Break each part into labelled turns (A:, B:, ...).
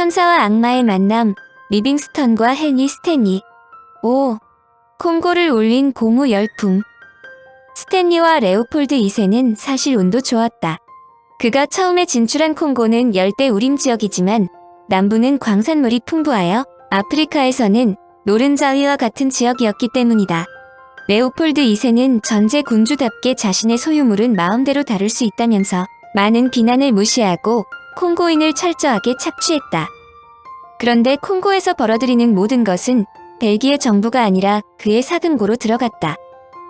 A: 천사와 악마의 만남, 리빙스턴과 헨리 스탠리. 5. 콩고를 올린 고무 열풍. 스탠리와 레오폴드 2세는 사실 운도 좋았다. 그가 처음에 진출한 콩고는 열대 우림 지역이지만 남부는 광산물이 풍부하여 아프리카에서는 노른자위와 같은 지역이었기 때문이다. 레오폴드 2세는 전제 군주답게 자신의 소유물은 마음대로 다룰 수 있다면서 많은 비난을 무시하고 콩고인을 철저하게 착취했다. 그런데 콩고에서 벌어들이는 모든 것은 벨기에 정부가 아니라 그의 사금고로 들어갔다.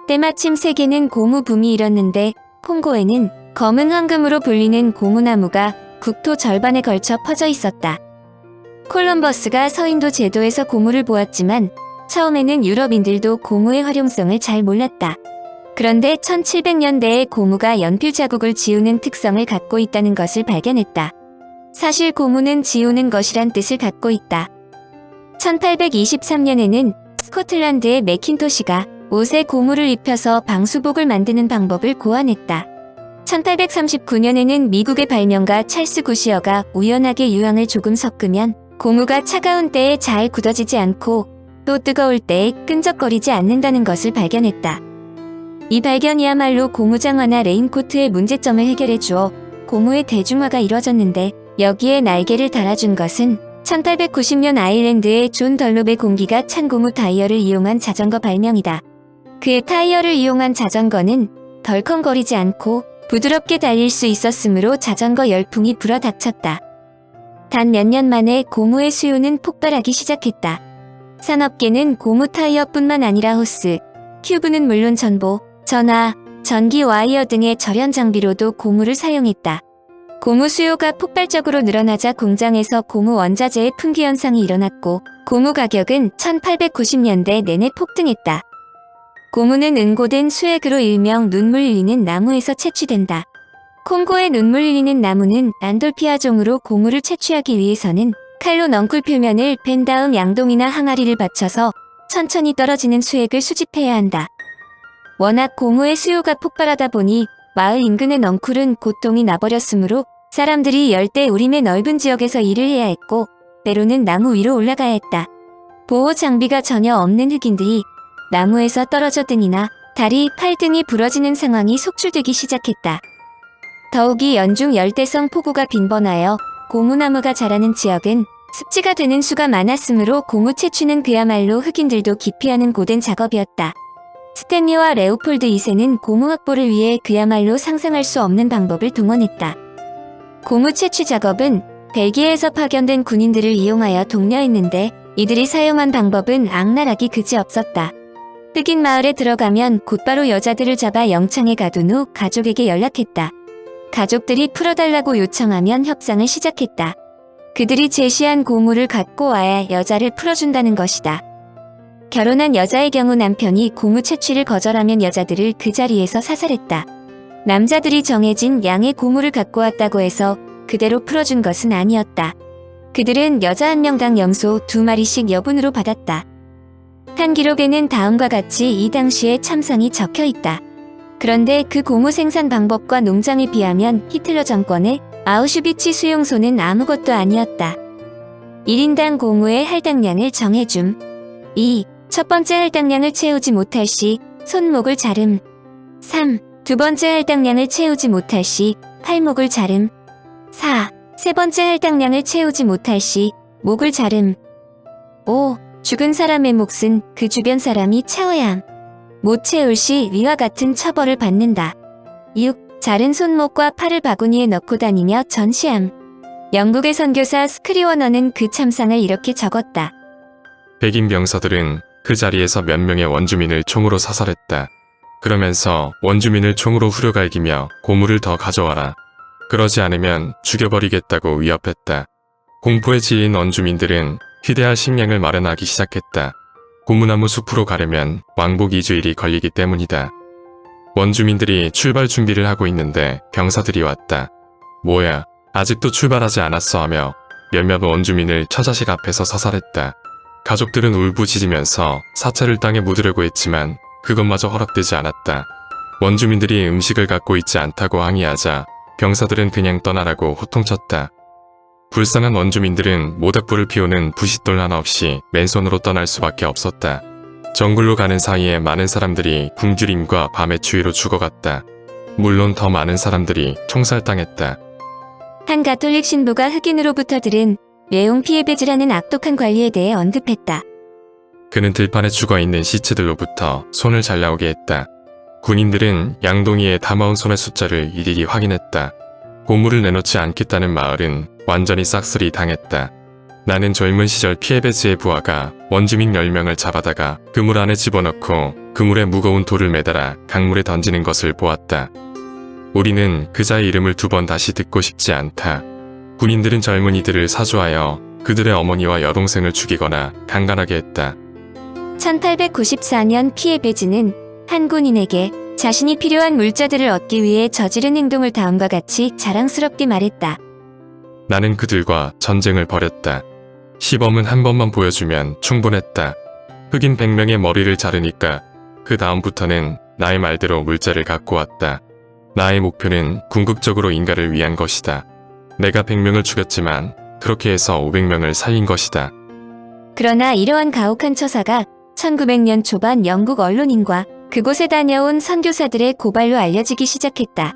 A: 때마침 세계는 고무 붐이 일었는데 콩고에는 검은 황금으로 불리는 고무나무가 국토 절반에 걸쳐 퍼져 있었다. 콜럼버스가 서인도 제도에서 고무를 보았지만 처음에는 유럽인들도 고무의 활용성을 잘 몰랐다. 그런데 1700년대에 고무가 연필 자국을 지우는 특성을 갖고 있다는 것을 발견했다. 사실 고무는 지우는 것이란 뜻을 갖고 있다. 1823년에는 스코틀랜드의 맥킨토시가 옷에 고무를 입혀서 방수복을 만드는 방법을 고안했다. 1839년에는 미국의 발명가 찰스 구시어가 우연하게 유황을 조금 섞으면 고무가 차가운 때에 잘 굳어지지 않고 또 뜨거울 때에 끈적거리지 않는다는 것을 발견했다. 이 발견이야말로 고무장화나 레인코트의 문제점을 해결해 주어 고무의 대중화가 이뤄졌는데 여기에 날개를 달아준 것은 1890년 아일랜드의 존 덜롭의 공기가 찬 고무 타이어를 이용한 자전거 발명이다. 그의 타이어를 이용한 자전거는 덜컹거리지 않고 부드럽게 달릴 수 있었으므로 자전거 열풍이 불어닥쳤다. 단 몇 년 만에 고무의 수요는 폭발하기 시작했다. 산업계는 고무 타이어뿐만 아니라 호스, 큐브는 물론 전보, 전화, 전기 와이어 등의 절연 장비로도 고무를 사용했다. 고무 수요가 폭발적으로 늘어나자 공장에서 고무 원자재의 풍기 현상이 일어났고 고무 가격은 1890년대 내내 폭등했다. 고무는 은고된 수액으로 일명 눈물 흘리는 나무에서 채취된다. 콩고의 눈물 흘리는 나무는 안돌피아종으로 고무를 채취하기 위해서는 칼로 넝쿨 표면을 벤 다음 양동이나 항아리를 받쳐서 천천히 떨어지는 수액을 수집해야 한다. 워낙 고무의 수요가 폭발하다 보니 마을 인근의 넝쿨은 고통이 나버렸으므로 사람들이 열대 우림의 넓은 지역에서 일을 해야 했고 때로는 나무 위로 올라가야 했다. 보호 장비가 전혀 없는 흑인들이 나무에서 떨어져 등이나 다리, 팔 등이 부러지는 상황이 속출되기 시작했다. 더욱이 연중 열대성 폭우가 빈번하여 고무나무가 자라는 지역은 습지가 되는 수가 많았으므로 고무 채취는 그야말로 흑인들도 기피하는 고된 작업이었다. 스탠리와 레오폴드 2세는 고무 확보를 위해 그야말로 상상할 수 없는 방법을 동원했다. 고무 채취 작업은 벨기에에서 파견된 군인들을 이용하여 독려했는데 이들이 사용한 방법은 악랄하기 그지없었다. 흑인 마을에 들어가면 곧바로 여자들을 잡아 영창에 가둔 후 가족에게 연락했다. 가족들이 풀어달라고 요청하면 협상을 시작했다. 그들이 제시한 고무를 갖고 와야 여자를 풀어준다는 것이다. 결혼한 여자의 경우 남편이 고무 채취를 거절하면 여자들을 그 자리에서 사살했다. 남자들이 정해진 양의 고무를 갖고 왔다고 해서 그대로 풀어준 것은 아니었다. 그들은 여자 한 명당 염소 두 마리씩 여분으로 받았다. 한 기록에는 다음과 같이 이 당시의 참상이 적혀 있다. 그런데 그 고무 생산 방법과 농장에 비하면 히틀러 정권의 아우슈비츠 수용소는 아무것도 아니었다. 1인당 고무의 할당량을 정해줌. 2. 첫 번째 할당량을 채우지 못할 시 손목을 자름. 3. 두 번째 할당량을 채우지 못할 시 팔목을 자름. 4. 세 번째 할당량을 채우지 못할 시 목을 자름. 5. 죽은 사람의 몫은 그 주변 사람이 채워야 함. 못 채울 시 위와 같은 처벌을 받는다. 6. 자른 손목과 팔을 바구니에 넣고 다니며 전시함. 영국의 선교사 스크리워너는 그 참상을 이렇게 적었다.
B: 백인 병사들은 그 자리에서 몇 명의 원주민을 총으로 사살했다. 그러면서 원주민을 총으로 후려갈기며 고물을 더 가져와라. 그러지 않으면 죽여버리겠다고 위협했다. 공포에 질린 원주민들은 휴대할 식량을 마련하기 시작했다. 고무나무 숲으로 가려면 왕복 2주일이 걸리기 때문이다. 원주민들이 출발 준비를 하고 있는데 병사들이 왔다. 뭐야, 아직도 출발하지 않았어 하며 몇몇 원주민을 처자식 앞에서 사살했다. 가족들은 울부짖으면서 사체를 땅에 묻으려고 했지만 그것마저 허락되지 않았다. 원주민들이 음식을 갖고 있지 않다고 항의하자 병사들은 그냥 떠나라고 호통쳤다. 불쌍한 원주민들은 모닥불을 피우는 부싯돌 하나 없이 맨손으로 떠날 수밖에 없었다. 정글로 가는 사이에 많은 사람들이 굶주림과 밤의 추위로 죽어갔다. 물론 더 많은 사람들이 총살당했다.
A: 한 가톨릭 신부가 흑인으로부터 들은 뇌용 피해배지라는 악독한 관리에 대해 언급했다.
B: 그는 들판에 죽어있는 시체들로부터 손을 잘 나오게 했다. 군인들은 양동이에 담아온 손의 숫자를 일일이 확인했다. 고물을 내놓지 않겠다는 마을은 완전히 싹쓸이 당했다. 나는 젊은 시절 피에베스의 부하가 원주민 10명을 잡아다가 그물 안에 집어넣고 그물에 무거운 돌을 매달아 강물에 던지는 것을 보았다. 우리는 그자의 이름을 두 번 다시 듣고 싶지 않다. 군인들은 젊은이들을 사주하여 그들의 어머니와 여동생을 죽이거나 강간하게 했다.
A: 1894년 피에베지는 한 군인에게 자신이 필요한 물자들을 얻기 위해 저지른 행동을 다음과 같이 자랑스럽게 말했다.
B: 나는 그들과 전쟁을 벌였다. 시범은 한 번만 보여주면 충분했다. 흑인 100명의 머리를 자르니까 그 다음부터는 나의 말대로 물자를 갖고 왔다. 나의 목표는 궁극적으로 인가를 위한 것이다. 내가 100명을 죽였지만 그렇게 해서 500명을 살린 것이다.
A: 그러나 이러한 가혹한 처사가 1900년 초반 영국 언론인과 그곳에 다녀온 선교사들의 고발로 알려지기 시작했다.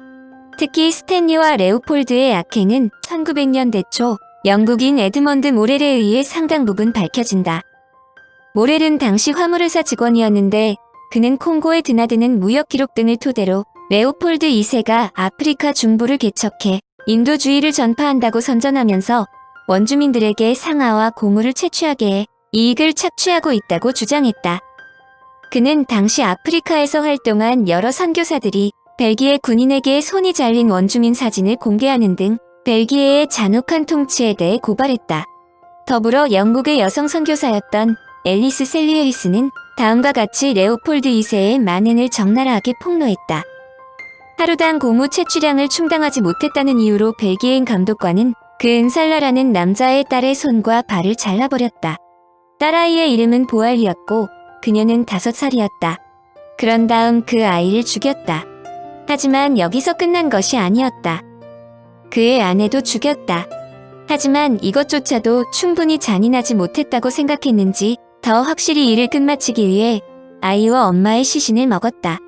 A: 특히 스탠리와 레오폴드의 악행은 1900년대 초 영국인 에드먼드 모렐에 의해 상당 부분 밝혀진다. 모렐은 당시 화물회사 직원이었는데 그는 콩고에 드나드는 무역 기록 등을 토대로 레오폴드 2세가 아프리카 중부를 개척해 인도주의를 전파한다고 선전하면서 원주민들에게 상아와 고물을 채취하게 해 이익을 착취하고 있다고 주장했다. 그는 당시 아프리카에서 활동한 여러 선교사들이 벨기에 군인에게 손이 잘린 원주민 사진을 공개하는 등 벨기에의 잔혹한 통치에 대해 고발했다. 더불어 영국의 여성 선교사였던 앨리스 셀리에리스는 다음과 같이 레오폴드 2세의 만행을 적나라하게 폭로했다. 하루당 고무 채취량을 충당하지 못했다는 이유로 벨기에인 감독관은 그 은살라라는 남자의 딸의 손과 발을 잘라버렸다. 딸아이의 이름은 보알이었고 그녀는 다섯 살이었다. 그런 다음 그 아이를 죽였다. 하지만 여기서 끝난 것이 아니었다. 그의 아내도 죽였다. 하지만 이것조차도 충분히 잔인하지 못했다고 생각했는지 더 확실히 일을 끝마치기 위해 아이와 엄마의 시신을 먹었다.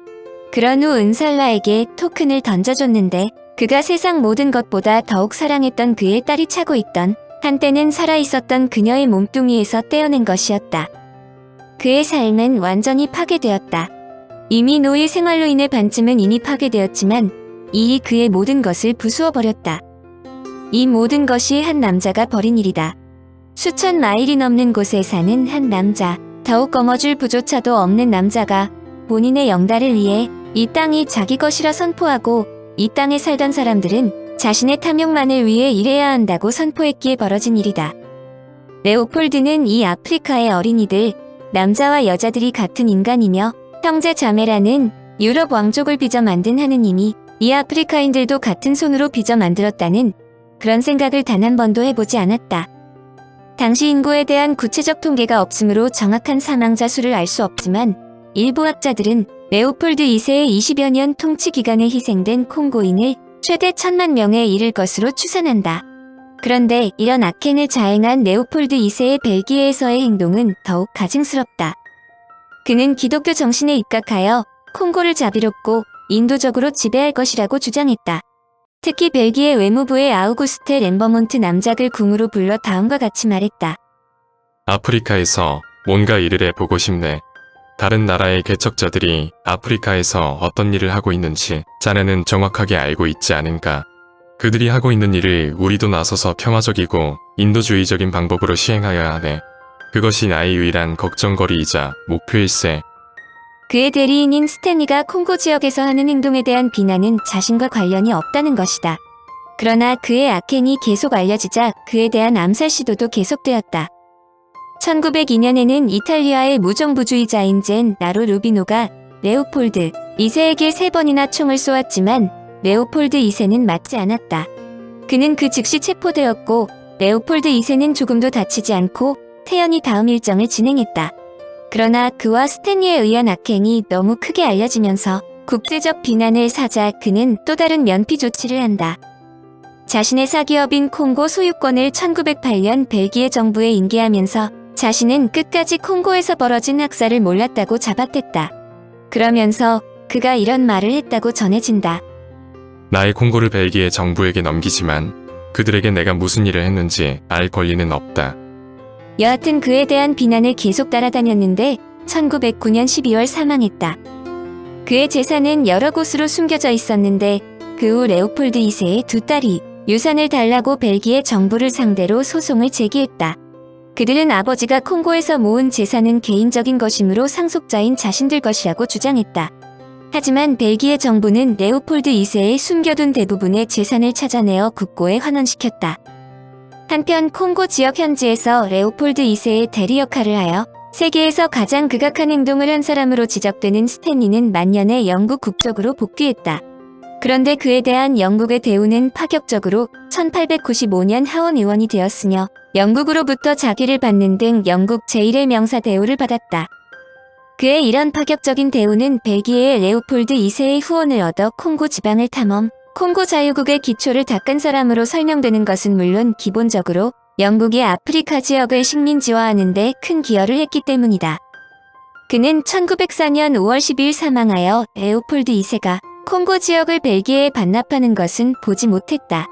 A: 그런 후 은살라에게 토큰을 던져줬는데 그가 세상 모든 것보다 더욱 사랑했던 그의 딸이 차고 있던 한때는 살아있었던 그녀의 몸뚱이에서 떼어낸 것이었다. 그의 삶은 완전히 파괴되었다. 이미 노예 생활로 인해 반쯤은 이미 파괴되었지만 이 그의 모든 것을 부수어버렸다. 이 모든 것이 한 남자가 벌인 일이다. 수천 마일이 넘는 곳에 사는 한 남자, 더욱 거머쥘 부조차도 없는 남자가 본인의 영달을 위해 이 땅이 자기 것이라 선포하고 이 땅에 살던 사람들은 자신의 탐욕만을 위해 일해야 한다고 선포했기에 벌어진 일이다. 레오폴드는 이 아프리카의 어린이들, 남자와 여자들이 같은 인간이며 형제 자매라는 유럽 왕족을 빚어 만든 하느님이 이 아프리카인들도 같은 손으로 빚어 만들었다는 그런 생각을 단 한 번도 해보지 않았다. 당시 인구에 대한 구체적 통계가 없으므로 정확한 사망자 수를 알 수 없지만 일부 학자들은 레오폴드 2세의 20여 년 통치 기간에 희생된 콩고인을 최대 천만 명에 이를 것으로 추산한다. 그런데 이런 악행을 자행한 레오폴드 2세의 벨기에에서의 행동은 더욱 가증스럽다. 그는 기독교 정신에 입각하여 콩고를 자비롭고 인도적으로 지배할 것이라고 주장했다. 특히 벨기에 외무부의 아우구스테 램버몬트 남작을 궁으로 불러 다음과 같이 말했다.
B: 아프리카에서 뭔가 일을 해보고 싶네. 다른 나라의 개척자들이 아프리카에서 어떤 일을 하고 있는지 자네는 정확하게 알고 있지 않은가. 그들이 하고 있는 일을 우리도 나서서 평화적이고 인도주의적인 방법으로 시행하여야 하네. 그것이 나의 유일한 걱정거리이자 목표일세.
A: 그의 대리인인 스탠리가 콩고 지역에서 하는 행동에 대한 비난은 자신과 관련이 없다는 것이다. 그러나 그의 악행이 계속 알려지자 그에 대한 암살 시도도 계속되었다. 1902년에는 이탈리아의 무정부주의자인 젠 나로 루비노가 레오폴드 2세에게 세 번이나 총을 쏘았지만 레오폴드 2세는 맞지 않았다. 그는 그 즉시 체포되었고 레오폴드 2세는 조금도 다치지 않고 태연히 다음 일정을 진행했다. 그러나 그와 스탠리에 의한 악행이 너무 크게 알려지면서 국제적 비난을 사자 그는 또 다른 면피 조치를 한다. 자신의 사기업인 콩고 소유권을 1908년 벨기에 정부에 인계하면서 자신은 끝까지 콩고에서 벌어진 학살을 몰랐다고 자박했다. 그러면서 그가 이런 말을 했다고 전해진다.
B: 나의 콩고를 벨기에 정부에게 넘기지만 그들에게 내가 무슨 일을 했는지 알 권리는 없다.
A: 여하튼 그에 대한 비난을 계속 따라다녔는데 1909년 12월 사망했다. 그의 재산은 여러 곳으로 숨겨져 있었는데 그 후 레오폴드 2세의 두 딸이 유산을 달라고 벨기에 정부를 상대로 소송을 제기했다. 그들은 아버지가 콩고에서 모은 재산은 개인적인 것이므로 상속자인 자신들 것이라고 주장했다. 하지만 벨기에 정부는 레오폴드 2세의 숨겨둔 대부분의 재산을 찾아내어 국고에 환원시켰다. 한편 콩고 지역 현지에서 레오폴드 2세의 대리 역할을 하여 세계에서 가장 극악한 행동을 한 사람으로 지적되는 스탠리는 만년에 영국 국적으로 복귀했다. 그런데 그에 대한 영국의 대우는 파격적으로 1895년 하원 의원이 되었으며 영국으로부터 자기를 받는 등 영국 제1의 명사 대우를 받았다. 그의 이런 파격적인 대우는 벨기에의 레오폴드 2세의 후원을 얻어 콩고 지방을 탐험, 콩고 자유국의 기초를 닦은 사람으로 설명되는 것은 물론 기본적으로 영국이 아프리카 지역을 식민지화하는 데 큰 기여를 했기 때문이다. 그는 1904년 5월 10일 사망하여 레오폴드 2세가 콩고 지역을 벨기에에 반납하는 것은 보지 못했다.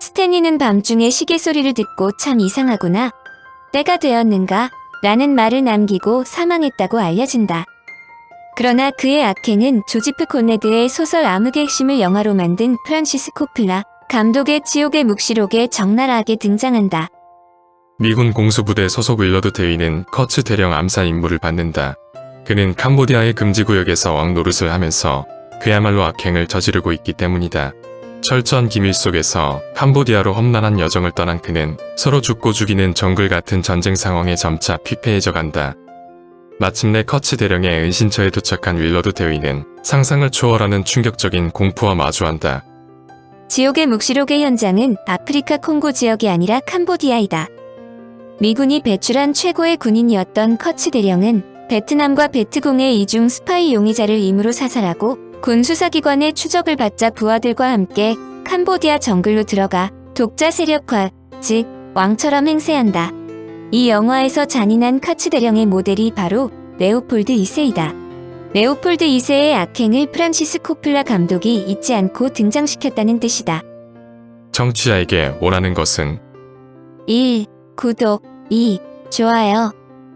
A: 스탠리는 밤중에 시계 소리를 듣고 참 이상하구나. 때가 되었는가? 라는 말을 남기고 사망했다고 알려진다. 그러나 그의 악행은 조지프 콘레드의 소설 암흑의 핵심을 영화로 만든 프란시스 코플라 감독의 지옥의 묵시록에 적나라하게 등장한다.
B: 미군 공수부대 소속 윌러드 대위는 커츠 대령 암살 임무를 받는다. 그는 캄보디아의 금지구역에서 왕 노릇을 하면서 그야말로 악행을 저지르고 있기 때문이다. 철저한 기밀 속에서 캄보디아로 험난한 여정을 떠난 그는 서로 죽고 죽이는 정글 같은 전쟁 상황에 점차 피폐해져 간다. 마침내 커츠 대령의 은신처에 도착한 윌러드 대위는 상상을 초월하는 충격적인 공포와 마주한다.
A: 지옥의 묵시록의 현장은 아프리카 콩고 지역이 아니라 캄보디아이다. 미군이 배출한 최고의 군인이었던 커츠 대령은 베트남과 베트공의 이중 스파이 용의자를 임으로 사살하고 군 수사기관의 추적을 받자 부하들과 함께 캄보디아 정글로 들어가 독자 세력화, 즉 왕처럼 행세한다. 이 영화에서 잔인한 카츠 대령의 모델이 바로 레오폴드 2세이다. 레오폴드 2세의 악행을 프란시스 코플라 감독이 잊지 않고 등장시켰다는 뜻이다.
B: 청취자에게 원하는 것은
A: 1. 구독 2. 좋아요